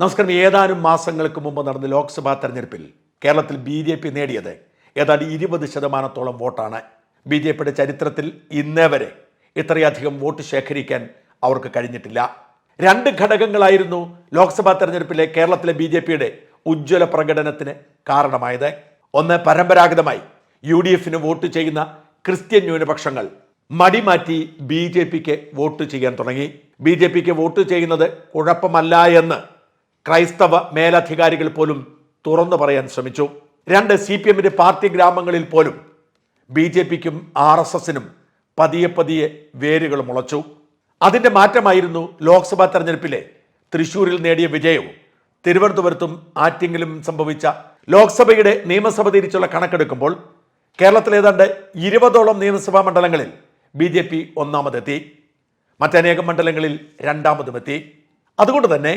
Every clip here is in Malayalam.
നമസ്കാരം. ഏതാനും മാസങ്ങൾക്ക് മുമ്പ് നടന്ന ലോക്സഭാ തെരഞ്ഞെടുപ്പിൽ കേരളത്തിൽ ബി ജെ പി നേടിയത് ഏതാണ്ട് ഇരുപത് ശതമാനത്തോളം വോട്ടാണ്. ബി ജെ പിയുടെ ചരിത്രത്തിൽ ഇന്നേ വരെ ഇത്രയധികം വോട്ട് ശേഖരിക്കാൻ അവർക്ക് കഴിഞ്ഞിട്ടില്ല. രണ്ട് ഘടകങ്ങളായിരുന്നു ലോക്സഭാ തെരഞ്ഞെടുപ്പിലെ കേരളത്തിലെ ബി ജെ പിയുടെ ഉജ്ജ്വല പ്രകടനത്തിന് കാരണമായത്. ഒന്ന് പരമ്പരാഗതമായി യു ഡി എഫിന് വോട്ട് ചെയ്യുന്ന ക്രിസ്ത്യൻ ന്യൂനപക്ഷങ്ങൾ മടിമാറ്റി ബി ജെ പിക്ക് വോട്ട് ചെയ്യാൻ തുടങ്ങി. ബി ജെ പിക്ക് വോട്ട് ചെയ്യുന്നത് കുഴപ്പമല്ല എന്ന് ക്രൈസ്തവ മേലധികാരികൾ പോലും തുറന്നു പറയാൻ ശ്രമിച്ചു. രണ്ട് സി പി എമ്മിന്റെ പാർട്ടി ഗ്രാമങ്ങളിൽ പോലും ബി ജെ പിക്കും ആർ എസ് എസിനും പതിയെ പതിയെ വേരുകൾ മുളച്ചു. അതിന്റെ മാറ്റമായിരുന്നു ലോക്സഭാ തെരഞ്ഞെടുപ്പിലെ തൃശൂരിൽ നേടിയ വിജയവും തിരുവനന്തപുരത്തും ആറ്റിങ്ങിലും സംഭവിച്ച ലോക്സഭയുടെ നിയമസഭ തിരിച്ചുള്ള കണക്കെടുക്കുമ്പോൾ കേരളത്തിൽ ഏതാണ്ട് ഇരുപതോളം നിയമസഭാ മണ്ഡലങ്ങളിൽ ബി ജെ പി ഒന്നാമതെത്തി. മറ്റനേകം മണ്ഡലങ്ങളിൽ രണ്ടാമതുമെത്തി. അതുകൊണ്ട് തന്നെ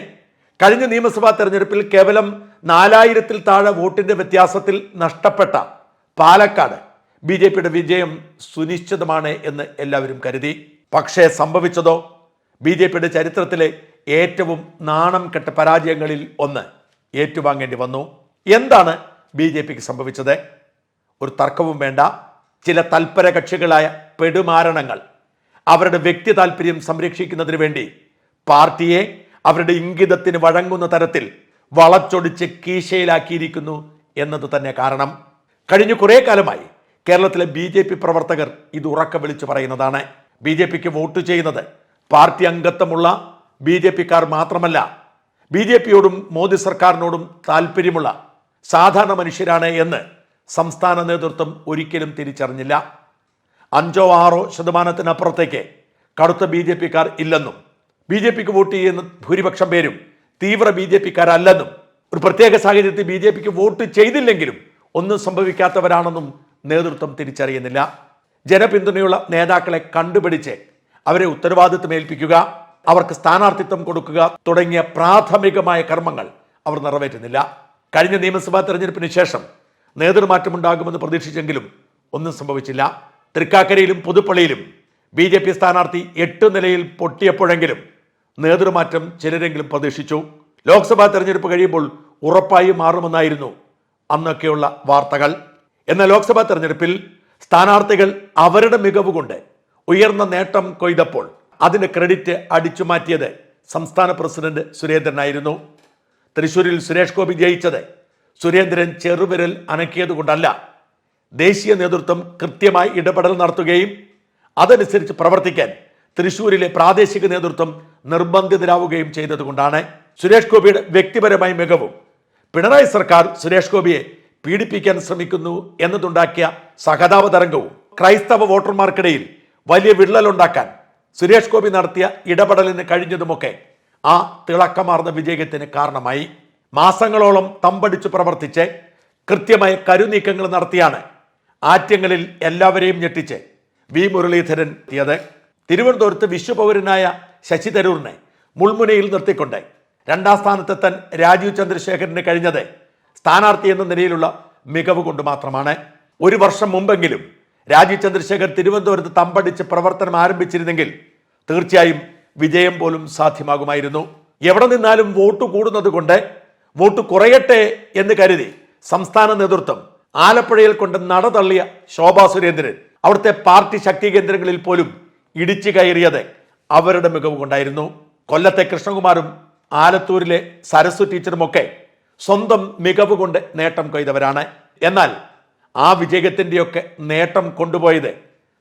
കഴിഞ്ഞ നിയമസഭാ തെരഞ്ഞെടുപ്പിൽ കേവലം നാലായിരത്തിൽ താഴെ വോട്ടിന്റെ വ്യത്യാസത്തിൽ നഷ്ടപ്പെട്ട പാലക്കാട് ബി ജെ പിയുടെ വിജയം സുനിശ്ചിതമാണ് എന്ന് എല്ലാവരും കരുതി. പക്ഷേ സംഭവിച്ചതോ? ബി ജെ പിയുടെ ചരിത്രത്തിലെ ഏറ്റവും നാണം കെട്ട പരാജയങ്ങളിൽ ഒന്ന് ഏറ്റുവാങ്ങേണ്ടി വന്നു. എന്താണ് ബി ജെ പിക്ക് സംഭവിച്ചത്? ഒരു തർക്കവും വേണ്ട. ചില തൽപര കക്ഷികളായ പെടുമാരണങ്ങൾ അവരുടെ വ്യക്തി താല്പര്യം സംരക്ഷിക്കുന്നതിന് വേണ്ടി പാർട്ടിയെ അവരുടെ ഇംഗിതത്തിന് വഴങ്ങുന്ന തരത്തിൽ വളച്ചൊടിച്ച് കീശയിലാക്കിയിരിക്കുന്നു എന്നത് തന്നെ കാരണം. കഴിഞ്ഞ കുറേ കാലമായി കേരളത്തിലെ ബി ജെ പി പ്രവർത്തകർ ഇത് ഉറക്കം വിളിച്ചു പറയുന്നതാണ്. ബി ജെ പിക്ക് വോട്ട് ചെയ്യുന്നത് പാർട്ടി അംഗത്വമുള്ള ബി ജെ പിക്കാർ മാത്രമല്ല ബി ജെ പിയോടും മോദി സർക്കാരിനോടും താല്പര്യമുള്ള സാധാരണ മനുഷ്യരാണ് എന്ന് സംസ്ഥാന നേതൃത്വം ഒരിക്കലും തിരിച്ചറിഞ്ഞില്ല. അഞ്ചോ ആറോ ശതമാനത്തിനപ്പുറത്തേക്ക് കടുത്ത ബി ജെ പിക്കാർ ഇല്ലെന്നും ബി ജെ പിക്ക് വോട്ട് ചെയ്യുന്ന ഭൂരിപക്ഷം പേരും തീവ്ര ബി ജെ പിക്കാരല്ലെന്നും ഒരു പ്രത്യേക സാഹചര്യത്തിൽ ബി ജെ പിക്ക് വോട്ട് ചെയ്തില്ലെങ്കിലും ഒന്നും സംഭവിക്കാത്തവരാണെന്നും നേതൃത്വം തിരിച്ചറിയുന്നില്ല. ജനപിന്തുണയുള്ള നേതാക്കളെ കണ്ടുപിടിച്ച് അവരെ ഉത്തരവാദിത്വം ഏൽപ്പിക്കുക അവർക്ക് സ്ഥാനാർത്ഥിത്വം കൊടുക്കുക തുടങ്ങിയ പ്രാഥമികമായ കർമ്മങ്ങൾ അവർ നിറവേറ്റുന്നില്ല. കഴിഞ്ഞ നിയമസഭാ തെരഞ്ഞെടുപ്പിന് ശേഷം നേതൃമാറ്റമുണ്ടാകുമെന്ന് പ്രതീക്ഷിച്ചെങ്കിലും ഒന്നും സംഭവിച്ചില്ല. തൃക്കാക്കരയിലും പുതുപ്പള്ളിയിലും ബി ജെ പി സ്ഥാനാർത്ഥി എട്ട് നിലയിൽ പൊട്ടിയപ്പോഴെങ്കിലും നേതൃമാറ്റം ചിലരെങ്കിലും പ്രതീക്ഷിച്ചു. ലോക്സഭാ തെരഞ്ഞെടുപ്പ് കഴിയുമ്പോൾ ഉറപ്പായി മാറുമെന്നായിരുന്നു അന്നൊക്കെയുള്ള വാർത്തകൾ. എന്നാൽ ലോക്സഭാ തെരഞ്ഞെടുപ്പിൽ സ്ഥാനാർത്ഥികൾ അവരുടെ മികവ് കൊണ്ട് ഉയർന്ന നേട്ടം കൊയ്തപ്പോൾ അതിന്റെ ക്രെഡിറ്റ് അടിച്ചു മാറ്റിയത് സംസ്ഥാന പ്രസിഡന്റ് സുരേന്ദ്രനായിരുന്നു തൃശൂരിൽ സുരേഷ് ഗോപി ജയിച്ചത് സുരേന്ദ്രൻ ചെറുവിരൽ അനക്കിയതുകൊണ്ടല്ല ദേശീയ നേതൃത്വം കൃത്യമായി ഇടപെടൽ നടത്തുകയും അതനുസരിച്ച് പ്രവർത്തിക്കാൻ തൃശൂരിലെ പ്രാദേശിക നേതൃത്വം നിർബന്ധിതരാവുകയും ചെയ്തതുകൊണ്ടാണ് സുരേഷ് ഗോപിയുടെ വ്യക്തിപരമായ മികവും. പിണറായി സർക്കാർ സുരേഷ് ഗോപിയെ പീഡിപ്പിക്കാൻ ശ്രമിക്കുന്നു എന്നതുണ്ടാക്കിയ സഹതാപ തരംഗവും ക്രൈസ്തവ വോട്ടർമാർക്കിടയിൽ വലിയ വിള്ളലുണ്ടാക്കാൻ സുരേഷ് ഗോപി നടത്തിയ ഇടപെടലിന് കഴിഞ്ഞതുമൊക്കെ ആ തിളക്കമാർന്ന വിജയത്തിന് കാരണമായി. മാസങ്ങളോളം തമ്പടിച്ചു പ്രവർത്തിച്ച് കൃത്യമായ കരുനീക്കങ്ങൾ നടത്തിയാണ് ആറ്റങ്ങളിൽ എല്ലാവരെയും ഞെട്ടിച്ച് വി മുരളീധരൻ എത്തിയത്. തിരുവനന്തപുരത്ത് വിശ്വപൗരനായ ശശി തരൂരിനെ മുൾമുനയിൽ നിർത്തിക്കൊണ്ട് രണ്ടാം സ്ഥാനത്തെത്താൻ രാജീവ് ചന്ദ്രശേഖരന് കഴിഞ്ഞത് സ്ഥാനാർത്ഥി എന്ന നിലയിലുള്ള മികവ് കൊണ്ട് മാത്രമാണ്. ഒരു വർഷം മുമ്പെങ്കിലും രാജീവ് ചന്ദ്രശേഖർ തിരുവനന്തപുരത്ത് തമ്പടിച്ച് പ്രവർത്തനം ആരംഭിച്ചിരുന്നെങ്കിൽ തീർച്ചയായും വിജയം പോലും സാധ്യമാകുമായിരുന്നു. എവിടെ നിന്നാലും വോട്ട് കൂടുന്നത് കൊണ്ട് വോട്ട് കുറയട്ടെ എന്ന് കരുതി സംസ്ഥാന നേതൃത്വം ആലപ്പുഴയിൽ കൊണ്ട് നടതള്ളിയ ശോഭാ സുരേന്ദ്രൻ അവിടുത്തെ പാർട്ടി ശക്തി കേന്ദ്രങ്ങളിൽ പോലും ഇടിച്ചു കയറിയത് അവരുടെ മികവ് കൊണ്ടായിരുന്നു കൊല്ലത്തെ കൃഷ്ണകുമാറും ആലത്തൂരിലെ സരസ്വ ടീച്ചറുമൊക്കെ സ്വന്തം മികവ് കൊണ്ട് നേട്ടം കൊയ്തവരാണ്. എന്നാൽ ആ വിജയത്തിന്റെയൊക്കെ നേട്ടം കൊണ്ടുപോയത്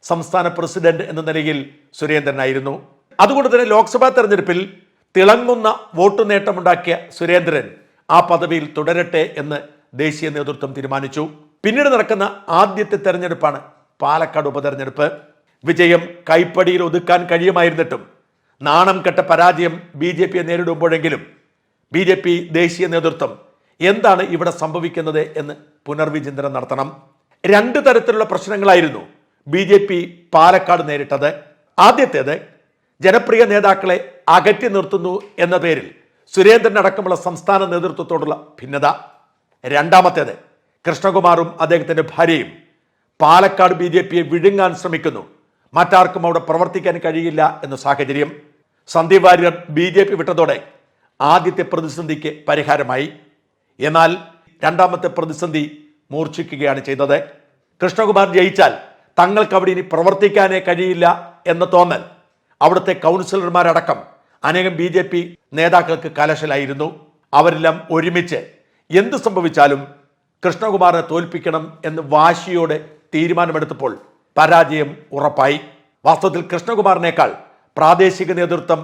സംസ്ഥാന പ്രസിഡന്റ് എന്ന നിലയിൽ സുരേന്ദ്രനായിരുന്നു. അതുകൊണ്ട് തന്നെ ലോക്സഭാ തെരഞ്ഞെടുപ്പിൽ തിളങ്ങുന്ന വോട്ട് നേട്ടമുണ്ടാക്കിയ സുരേന്ദ്രൻ ആ പദവിയിൽ തുടരട്ടെ എന്ന് ദേശീയ നേതൃത്വം തീരുമാനിച്ചു. പിന്നീട് നടക്കുന്ന ആദ്യത്തെ തെരഞ്ഞെടുപ്പാണ് പാലക്കാട് ഉപതെരഞ്ഞെടുപ്പ്. വിജയം കൈപ്പടിയിൽ ഒതുക്കാൻ കഴിയുമായിരുന്നിട്ടും നാണം കെട്ട പരാജയം ബി ജെ പിയെ നേരിടുമ്പോഴെങ്കിലും ബി ജെ പി ദേശീയ നേതൃത്വം എന്താണ് ഇവിടെ സംഭവിക്കുന്നത് എന്ന് പുനർവിചിന്തനം നടത്തണം. രണ്ട് തരത്തിലുള്ള പ്രശ്നങ്ങളായിരുന്നു ബി ജെ പി പാലക്കാട് നേരിട്ടത്. ആദ്യത്തേത് ജനപ്രിയ നേതാക്കളെ അകറ്റി നിർത്തുന്നു എന്ന പേരിൽ സുരേന്ദ്രൻ അടക്കമുള്ള സംസ്ഥാന നേതൃത്വത്തോടുള്ള ഭിന്നത. രണ്ടാമത്തേത് കൃഷ്ണകുമാറും അദ്ദേഹത്തിന്റെ ഭാര്യയും പാലക്കാട് ബി ജെ പിയെ വിഴുങ്ങാൻ ശ്രമിക്കുന്നു. മറ്റാർക്കും അവിടെ പ്രവർത്തിക്കാൻ കഴിയില്ല എന്ന സാഹചര്യം Sandeep Warrier B J P വിട്ടതോടെ ആദ്യത്തെ പ്രതിസന്ധിക്ക് പരിഹാരമായി. എന്നാൽ രണ്ടാമത്തെ പ്രതിസന്ധി മൂർച്ഛിക്കുകയാണ് ചെയ്തത്. കൃഷ്ണകുമാർ ജയിച്ചാൽ തങ്ങൾക്ക് അവിടെ ഇനി പ്രവർത്തിക്കാനേ കഴിയില്ല എന്ന തോന്നൽ അവിടുത്തെ കൗൺസിലർമാരടക്കം അനേകം ബി ജെ പി നേതാക്കൾക്ക് കലശലായിരുന്നു. അവരെല്ലാം ഒരുമിച്ച് എന്ത് സംഭവിച്ചാലും കൃഷ്ണകുമാറിനെ തോൽപ്പിക്കണം എന്ന് വാശിയോടെ തീരുമാനമെടുത്തപ്പോൾ പരാജയം ഉറപ്പായി. വാസ്തവത്തിൽ കൃഷ്ണകുമാറിനേക്കാൾ പ്രാദേശിക നേതൃത്വം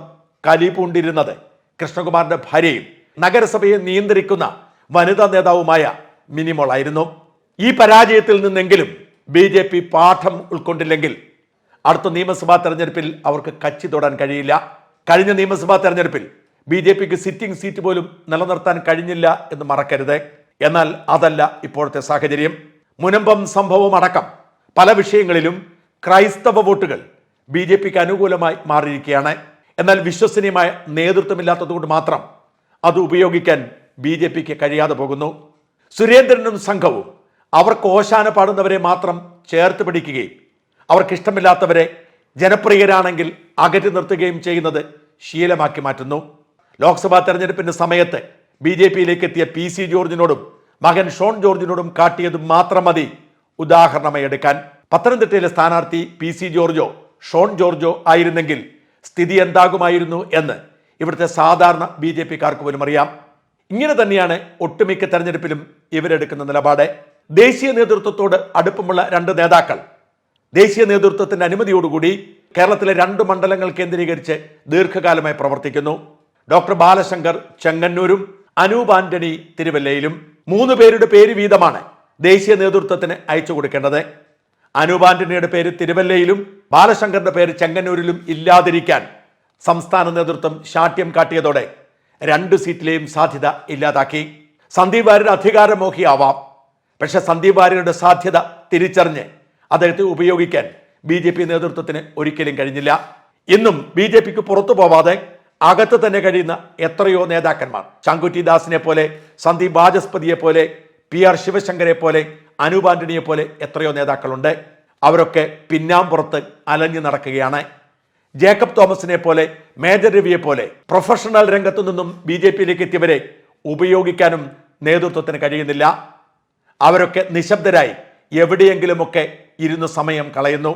കലിപൂണ്ടിരുന്നത് കൃഷ്ണകുമാറിന്റെ ഭാര്യയും നഗരസഭയെ നിയന്ത്രിക്കുന്ന വനിതാ നേതാവുമായ മിനിമോളായിരുന്നു. ഈ പരാജയത്തിൽ നിന്നെങ്കിലും ബി ജെ പി പാഠം ഉൾക്കൊണ്ടില്ലെങ്കിൽ അടുത്ത നിയമസഭാ തെരഞ്ഞെടുപ്പിൽ അവർക്ക് കച്ചി തൊടാൻ കഴിയില്ല. കഴിഞ്ഞ നിയമസഭാ തെരഞ്ഞെടുപ്പിൽ ബി ജെ പിക്ക് സിറ്റിംഗ് സീറ്റ് പോലും നിലനിർത്താൻ കഴിഞ്ഞില്ല എന്ന് മറക്കരുത്. എന്നാൽ അതല്ല ഇപ്പോഴത്തെ സാഹചര്യം. മുനമ്പം സംഭവം അടക്കം പല വിഷയങ്ങളിലും ക്രൈസ്തവ വോട്ടുകൾ ബി ജെ പിക്ക് അനുകൂലമായി മാറിയിരിക്കുകയാണ്. എന്നാൽ വിശ്വസനീയമായ നേതൃത്വമില്ലാത്തതുകൊണ്ട് മാത്രം അത് ഉപയോഗിക്കാൻ ബി ജെ പിക്ക് കഴിയാതെ പോകുന്നു. സുരേന്ദ്രനും സംഘവും അവർക്ക് ഓശാന പാടുന്നവരെ മാത്രം ചേർത്ത് പിടിക്കുകയും അവർക്കിഷ്ടമില്ലാത്തവരെ ജനപ്രിയരാണെങ്കിൽ അകറ്റി നിർത്തുകയും ചെയ്യുന്നത് ശീലമാക്കി മാറ്റുന്നു. ലോക്സഭാ തെരഞ്ഞെടുപ്പിന്റെ സമയത്ത് ബി ജെ പിയിലേക്ക് എത്തിയ പി സി ജോർജിനോടും മകൻ ഷോൺ ജോർജിനോടും കാട്ടിയത് മാത്രം മതി. ഉദാഹരണമായി എടുക്കാൻ പത്തനംതിട്ടയിലെ സ്ഥാനാർത്ഥി പി സി ജോർജോ ഷോൺ ജോർജോ ആയിരുന്നെങ്കിൽ സ്ഥിതി എന്താകുമായിരുന്നു എന്ന് ഇവിടുത്തെ സാധാരണ ബി ജെ പിക്കാർക്ക് പോലും അറിയാം. ഇങ്ങനെ തന്നെയാണ് ഒട്ടുമിക്ക തെരഞ്ഞെടുപ്പിലും ഇവരെടുക്കുന്ന നിലപാട്. ദേശീയ നേതൃത്വത്തോട് അടുപ്പമുള്ള രണ്ട് നേതാക്കൾ. ദേശീയ നേതൃത്വത്തിന്റെ അനുമതിയോടുകൂടി കേരളത്തിലെ രണ്ട് മണ്ഡലങ്ങൾ കേന്ദ്രീകരിച്ച് ദീർഘകാലമായി പ്രവർത്തിക്കുന്നു. ഡോക്ടർ ബാലശങ്കർ ചെങ്ങന്നൂരും അനൂപ് ആന്റണി തിരുവല്ലയിലും. മൂന്ന് പേരുടെ പേര് വീതമാണ്. ദേശീയ നേതൃത്വത്തിന് അയച്ചു കൊടുക്കേണ്ടത്. അനൂപ് ആന്റണിയുടെ പേര് തിരുവല്ലയിലും ബാലശങ്കറിന്റെ പേര് ചെങ്ങന്നൂരിലും ഇല്ലാതിരിക്കാൻ സംസ്ഥാന നേതൃത്വം ശാഠ്യം കാട്ടിയതോടെ രണ്ട് സീറ്റിലെയും സാധ്യത ഇല്ലാതാക്കി. സന്ദീപ് വാര്യർ അധികാരമോഹിയാവാം. പക്ഷെ സന്ദീപ് വാര്യരുടെ സാധ്യത തിരിച്ചറിഞ്ഞ് അദ്ദേഹത്തെ ഉപയോഗിക്കാൻ ബി ജെ പി നേതൃത്വത്തിന് ഒരിക്കലും കഴിഞ്ഞില്ല. ഇന്നും ബി ജെ പിക്ക് പുറത്തു പോവാതെ അകത്ത് തന്നെ കഴിയുന്ന എത്രയോ നേതാക്കന്മാർ. ചങ്കുറ്റി ദാസിനെ പോലെ സന്ദീപ് വാചസ്പതിയെ പോലെ പി ആർ ശിവശങ്കരെ പോലെ അനൂപ് ആന്റണിയെ പോലെ എത്രയോ നേതാക്കളുണ്ട്. അവരൊക്കെ പിന്നാമ്പുറത്ത് അലഞ്ഞു നടക്കുകയാണ്. ജേക്കബ് തോമസിനെ പോലെ മേജർ രവിയെ പോലെ പ്രൊഫഷണൽ രംഗത്തു നിന്നും ബി ജെ പിയിലേക്ക് എത്തിയവരെ ഉപയോഗിക്കാനും നേതൃത്വത്തിന് കഴിയുന്നില്ല. അവരൊക്കെ നിശബ്ദരായി എവിടെയെങ്കിലുമൊക്കെ ഇരുന്ന് സമയം കളയുന്നു.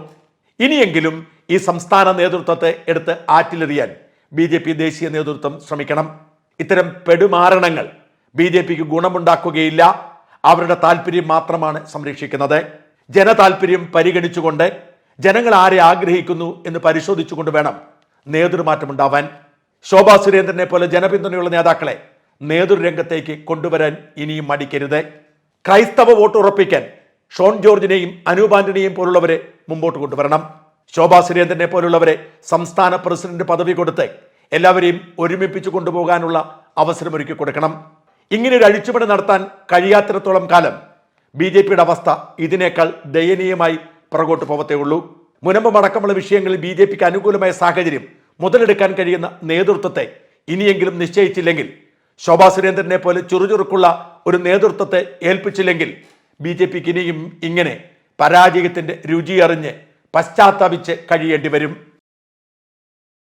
ഇനിയെങ്കിലും ഈ സംസ്ഥാന നേതൃത്വത്തെ എടുത്ത് ആറ്റിലെറിയാൻ ബി ജെ പി ദേശീയ നേതൃത്വം ശ്രമിക്കണം. ഇത്തരം പെടുമാരണങ്ങൾ ബി ജെ പിക്ക് ഗുണമുണ്ടാക്കുകയില്ല. അവരുടെ താല്പര്യം മാത്രമാണ് സംരക്ഷിക്കുന്നത്. ജനതാല്പര്യം പരിഗണിച്ചുകൊണ്ട് ജനങ്ങൾ ആരെ ആഗ്രഹിക്കുന്നു എന്ന് പരിശോധിച്ചുകൊണ്ട് വേണം നേതൃമാറ്റമുണ്ടാവാൻ ശോഭാ സുരേന്ദ്രനെ പോലെ ജനപിന്തുണയുള്ള നേതാക്കളെ നേതൃരംഗത്തേക്ക് കൊണ്ടുവരാൻ ഇനിയും മടിക്കരുത്. ക്രൈസ്തവ വോട്ട് ഉറപ്പിക്കാൻ ഷോൺ ജോർജിനെയും അനൂപ് ആന്റണിയെയും പോലുള്ളവരെ മുമ്പോട്ട് കൊണ്ടുവരണം. ശോഭാ സുരേന്ദ്രനെ പോലുള്ളവരെ സംസ്ഥാന പ്രസിഡന്റ് പദവി കൊടുത്ത് എല്ലാവരെയും ഒരുമിപ്പിച്ചു കൊണ്ടുപോകാനുള്ള അവസരമൊരുക്കി കൊടുക്കണം. ഇങ്ങനെ ഒരു അഴിച്ചുപണി നടത്താൻ കഴിയാത്തിടത്തോളം കാലം ബി ജെ പിയുടെ അവസ്ഥ ഇതിനേക്കാൾ ദയനീയമായി പുറകോട്ട് പോവത്തേ ഉള്ളൂ. മുനമ്പം അടക്കമുള്ള വിഷയങ്ങളിൽ ബി ജെ പിക്ക് അനുകൂലമായ സാഹചര്യം മുതലെടുക്കാൻ കഴിയുന്ന നേതൃത്വത്തെ ഇനിയെങ്കിലും നിശ്ചയിച്ചില്ലെങ്കിൽ ശോഭാ സുരേന്ദ്രനെ പോലെ ചുറുചുറുക്കുള്ള ഒരു നേതൃത്വത്തെ ഏൽപ്പിച്ചില്ലെങ്കിൽ ബി ജെ പിക്ക് ഇനിയും ഇങ്ങനെ പരാജയത്തിന്റെ രുചി അറിഞ്ഞ് പശ്ചാത്തപിച്ച് കഴിയേണ്ടി വരും.